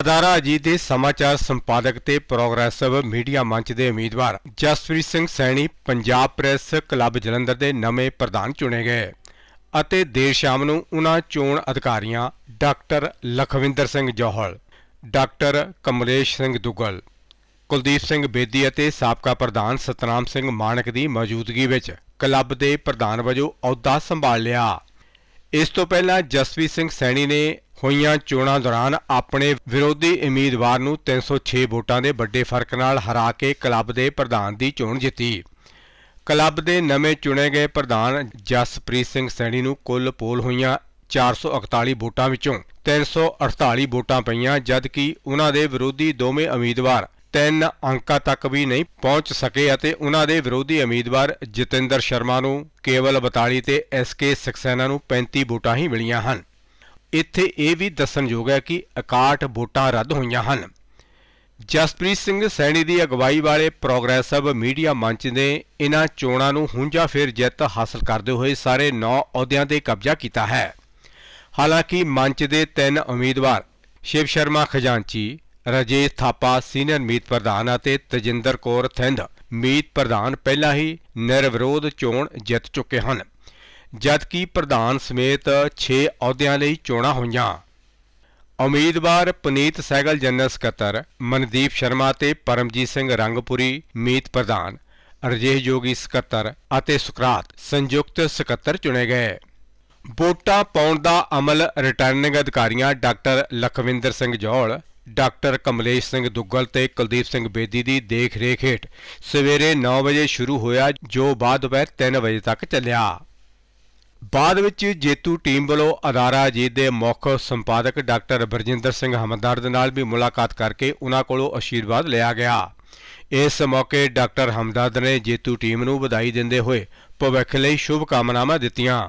ਅਦਾਰਾ ਅਜੀਤ ਦੇ ਸਮਾਚਾਰ ਸੰਪਾਦਕ ਤੇ ਪ੍ਰੋਗਰੈਸਿਵ ਮੀਡੀਆ ਮੰਚ ਦੇ ਉਮੀਦਵਾਰ ਜਸਪ੍ਰੀਤ ਸਿੰਘ ਸੈਣੀ ਪੰਜਾਬ ਪ੍ਰੈਸ ਕਲੱਬ ਜਲੰਧਰ ਦੇ ਨਵੇਂ ਪ੍ਰਧਾਨ ਚੁਣੇ ਗਏ ਅਤੇ ਦੇਰ ਸ਼ਾਮ ਨੂੰ ਉਹਨਾਂ ਚੋਣ ਅਧਿਕਾਰੀਆਂ ਡਾਕਟਰ ਲਖਵਿੰਦਰ ਸਿੰਘ ਜੋਹਲ, ਡਾਕਟਰ ਕਮਲੇਸ਼ ਸਿੰਘ ਦੁੱਗਲ, ਕੁਲਦੀਪ ਸਿੰਘ ਬੇਦੀ ਅਤੇ ਸਾਬਕਾ ਪ੍ਰਧਾਨ ਸਤਨਾਮ ਸਿੰਘ ਮਾਨਕ ਦੀ ਮੌਜੂਦਗੀ ਵਿੱਚ ਕਲੱਬ ਦੇ ਪ੍ਰਧਾਨ ਵਜੋਂ ਅਹੁਦਾ ਸੰਭਾਲ ਲਿਆ। ਇਸ ਤੋਂ ਪਹਿਲਾਂ ਜਸਪ੍ਰੀਤ ਸਿੰਘ ਸੈਣੀ ਨੇ ਹੋਈਆਂ ਚੋਣਾਂ ਦੌਰਾਨ ਆਪਣੇ ਵਿਰੋਧੀ ਉਮੀਦਵਾਰ ਨੂੰ 306 ਵੋਟਾਂ ਦੇ ਵੱਡੇ ਫ਼ਰਕ ਨਾਲ ਹਰਾ ਕੇ ਕਲੱਬ ਦੇ ਪ੍ਰਧਾਨ ਦੀ ਚੋਣ ਜਿੱਤੀ। ਕਲੱਬ ਦੇ ਨਵੇਂ ਚੁਣੇ ਗਏ ਪ੍ਰਧਾਨ ਜਸਪ੍ਰੀਤ ਸਿੰਘ ਸੈਣੀ ਨੂੰ ਕੁੱਲ ਪੋਲ ਹੋਈਆਂ 441 ਵੋਟਾਂ ਵਿੱਚੋਂ 348 ਵੋਟਾਂ ਪਈਆਂ, ਜਦਕਿ ਉਹਨਾਂ ਦੇ ਵਿਰੋਧੀ ਦੋਵੇਂ ਉਮੀਦਵਾਰ ਤਿੰਨ ਅੰਕਾਂ ਤੱਕ ਵੀ ਨਹੀਂ ਪਹੁੰਚ ਸਕੇ ਅਤੇ ਉਹਨਾਂ ਦੇ ਵਿਰੋਧੀ ਉਮੀਦਵਾਰ ਜਤਿੰਦਰ ਸ਼ਰਮਾ ਨੂੰ ਕੇਵਲ 42 ਤੇ ਐਸਕੇ ਸਕਸੈਨਾ ਨੂੰ 35 ਵੋਟਾਂ ਹੀ ਮਿਲੀਆਂ ਹਨ। ਇੱਥੇ ਇਹ ਵੀ ਦੱਸਣਯੋਗ ਹੈ ਕਿ 61 ਵੋਟਾਂ ਰੱਦ ਹੋਈਆਂ ਹਨ। ਜਸਪ੍ਰੀਤ ਸਿੰਘ ਸੈਣੀ ਦੀ ਅਗਵਾਈ ਵਾਲੇ ਪ੍ਰੋਗਰੈਸਿਵ ਮੀਡੀਆ ਮੰਚ ਨੇ ਇਨ੍ਹਾਂ ਚੋਣਾਂ ਨੂੰ ਹੁੰਜਾ ਫੇਰ ਜਿੱਤ ਹਾਸਲ ਕਰਦੇ ਹੋਏ ਸਾਰੇ 9 ਅਹੁਦਿਆਂ ਤੇ ਕਬਜ਼ਾ ਕੀਤਾ ਹੈ। ਹਾਲਾਂਕਿ ਮੰਚ ਦੇ ਤਿੰਨ ਉਮੀਦਵਾਰ ਸ਼ਿਵ ਸ਼ਰਮਾ ਖਜ਼ਾਨਚੀ, ਰਜੇਸ਼ ਥਾਪਾ ਸੀਨੀਅਰ ਮੀਤ ਪ੍ਰਧਾਨ ਅਤੇ ਤਜਿੰਦਰ ਕੌਰ ਥਿੰਦ ਮੀਤ ਪ੍ਰਧਾਨ ਪਹਿਲਾਂ ਹੀ ਨਿਰਵਿਰੋਧ ਚੋਣ ਜਿੱਤ ਚੁੱਕੇ ਹਨ। ਜਦਕਿ ਪ੍ਰਧਾਨ ਸਮੇਤ 6 ਅਹੁਦਿਆਂ ਲਈ ਚੋਣਾਂ ਹੋਈਆਂ। ਉਮੀਦਵਾਰ ਪੁਨੀਤ ਸਹਿਗਲ ਜਨਰਲ ਸਕੱਤਰ ਮਨਦੀਪ ਸ਼ਰਮਾ ਤੇ ਪਰਮਜੀਤ ਸਿੰਘ ਰੰਗਪੁਰੀ, ਮੀਤ ਪ੍ਰਧਾਨ ਰਜੇਸ਼ ਜੋਗੀ ਸਕੱਤਰ ਅਤੇ ਸੁਕਰਾਤ ਸੰਯੁਕਤ ਸਕੱਤਰ ਚੁਣੇ ਗਏ। ਵੋਟਾਂ ਪਾਉਣ ਦਾ ਅਮਲ ਰਿਟਰਨਿੰਗ ਅਧਿਕਾਰੀਆਂ ਡਾਕਟਰ ਲਖਵਿੰਦਰ ਸਿੰਘ ਜੋਲ, ਡਾਕਟਰ ਕਮਲੇਸ਼ ਸਿੰਘ ਦੁੱਗਲ ਤੇ ਕੁਲਦੀਪ ਸਿੰਘ ਬੇਦੀ ਦੀ ਦੇਖ-ਰੇਖ ਹੇਠ ਸਵੇਰੇ 9 ਵਜੇ ਸ਼ੁਰੂ ਹੋਇਆ, ਜੋ ਬਾਅਦ ਦੁਪਹਿਰ 3 ਵਜੇ ਤੱਕ ਚੱਲਿਆ। ਬਾਅਦ ਵਿੱਚ ਜੇਤੂ ਟੀਮ ਵੱਲੋਂ ਅਦਾਰਾ ਅਜੀਤ ਦੇ ਮੁੱਖ ਸੰਪਾਦਕ ਡਾਕਟਰ ਬਰਜਿੰਦਰ ਸਿੰਘ ਹਮਦਰਦ ਨਾਲ ਵੀ ਮੁਲਾਕਾਤ ਕਰਕੇ ਉਹਨਾਂ ਕੋਲੋਂ ਅਸ਼ੀਰਵਾਦ ਲਿਆ ਗਿਆ। ਇਸ ਮੌਕੇ ਡਾਕਟਰ ਹਮਦਰਦ ਨੇ ਜੇਤੂ ਟੀਮ ਨੂੰ ਵਧਾਈ ਦਿੰਦੇ ਹੋਏ ਭਵਿੱਖ ਲਈ ਸ਼ੁਭ ਕਾਮਨਾਵਾਂ ਦਿੱਤੀਆਂ।